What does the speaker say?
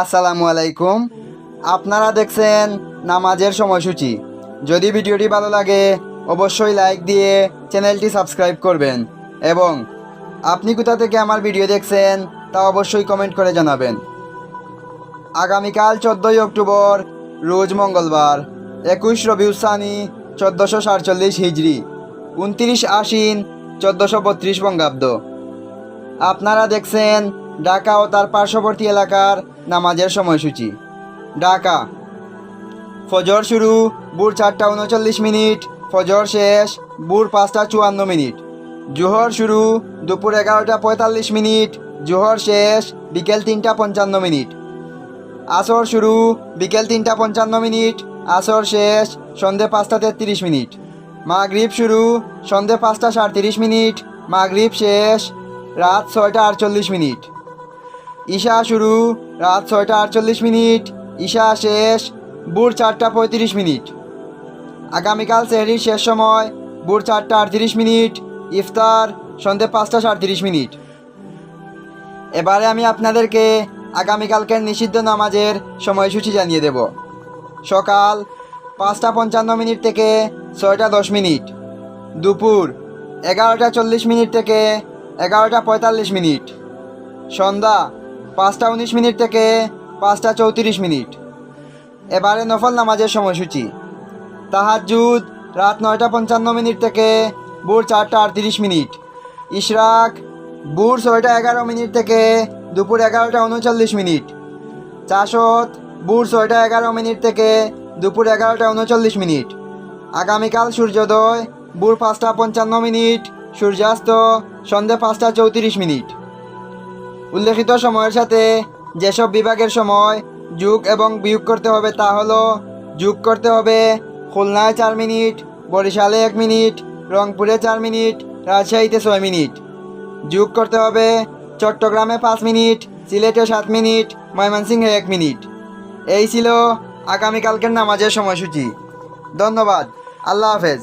আসসালামু আলাইকুম। আপনারা দেখছেন নামাজের সময়সূচি। যদি ভিডিওটি ভালো লাগে, অবশ্যই লাইক দিয়ে চ্যানেলটি সাবস্ক্রাইব করবেন এবং আপনি কোথা থেকে আমার ভিডিও দেখছেন তা অবশ্যই কমেন্ট করে জানাবেন। আগামীকাল চোদ্দোই অক্টোবর, রোজ মঙ্গলবার, একুশ রবিউসানি চোদ্দোশো সাতচল্লিশ হিজড়ি উনত্রিশ আশ্বিন, চোদ্দোশো বত্রিশ বঙ্গাব্দ। আপনারা দেখছেন ঢাকা ও তার পার্শ্ববর্তী এলাকার নামাজের সময়সূচি। ঢাকা। ফজর শুরু, ভোর চারটা উনচল্লিশ মিনিট, ফজর শেষ, ভোর পাঁচটা চুয়ান্ন মিনিট। জোহর শুরু, দুপুর এগারোটা পঁয়তাল্লিশ মিনিট, জোহর শেষ, বিকেল তিনটা পঞ্চান্ন মিনিট। আসর শুরু, বিকেল তিনটা পঞ্চান্ন মিনিট, আসর শেষ, সন্ধে পাঁচটা তেত্রিশ মিনিট। মাগরিব শুরু, সন্ধে পাঁচটা সাড়ত্রিশ মিনিট, মাগরিব শেষ, রাত ছয়টা আটচল্লিশ মিনিট। ঈশা শুরু। রাত ছয়টা আটচল্লিশ মিনিট। ঈশা শেষ। ভোর চারটা পঁয়ত্রিশ মিনিট। আগামীকাল সেহরির শেষ সময়। ভোর চারটা আটত্রিশ মিনিট। ইফতার সন্ধে পাঁচটা সাড়ত্রিশ মিনিট। এবারে আমি আপনাদেরকে আগামীকালকের নিষিদ্ধ নামাজের সময়সূচি জানিয়ে দেব। সকাল পাঁচটা পঞ্চান্ন মিনিট থেকে ছয়টা দশ মিনিট। দুপুর এগারোটা চল্লিশ মিনিট থেকে এগারোটা পঁয়তাল্লিশ মিনিট। সন্ধ্যা পাঁচটা উনিশ মিনিট থেকে পাঁচটা চৌত্রিশ মিনিট। এবারে নফল নামাজের সময়সূচি। তাহাজুদ রাত নয়টা পঞ্চান্ন মিনিট থেকে ভোর চারটা আটত্রিশ মিনিট। ইশরাক ভোর ছয়টা এগারো মিনিট থেকে দুপুর এগারোটা উনচল্লিশ মিনিট। চাষত ভোর ছয়টা এগারো মিনিট থেকে দুপুর এগারোটা উনচল্লিশ মিনিট। আগামীকাল সূর্যোদয় ভোর পাঁচটা পঞ্চান্ন মিনিট, সূর্যাস্ত সন্ধ্যে পাঁচটা চৌত্রিশ মিনিট। উল্লেখিত সময়ের সাথে যেসব বিভাগের সময় যোগ এবং বিয়োগ করতে হবে তা হলো যোগ করতে হবে খুলনায় চার মিনিট, বরিশালে এক মিনিট, রংপুরে চার মিনিট, রাজশাহীতে ছয় মিনিট। যোগ করতে হবে চট্টগ্রামে পাঁচ মিনিট, সিলেটে সাত মিনিট, ময়মনসিংহে এক মিনিট। এই ছিল আগামীকালকের নামাজের সময়সূচি। ধন্যবাদ। আল্লাহ হাফেজ।